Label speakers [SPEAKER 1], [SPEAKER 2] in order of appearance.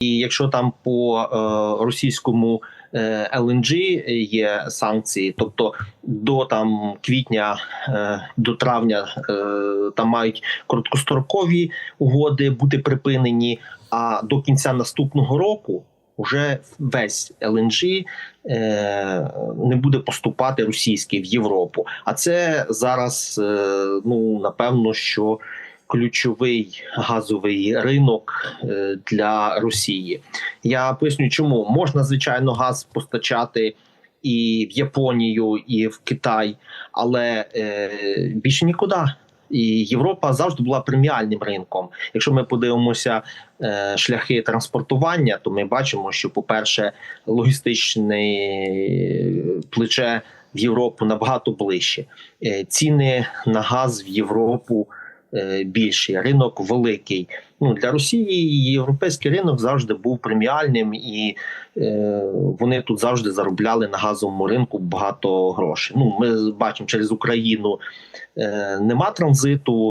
[SPEAKER 1] І якщо там по е, російському е, LNG є санкції, тобто до там квітня е, до травня е, там мають короткострокові угоди бути припинені, а до кінця наступного року вже весь LNG е, не буде поступати російський в Європу. А це зараз е, ну напевно, що ключовий газовий ринок е, для Росії. Я поясню, чому можна звичайно газ постачати. І в Японію, і в Китай, але е, більше нікуди. І Європа завжди була преміальним ринком. Якщо ми подивимося е, шляхи транспортування, то ми бачимо, що, по-перше, логістичне плече в Європу набагато ближче. Е, ціни на газ в Європу більші, ринок великий. Ну для Росії європейський ринок завжди був преміальним, і е, вони тут завжди заробляли на газовому ринку багато грошей. Ну ми бачимо через Україну е, нема транзиту.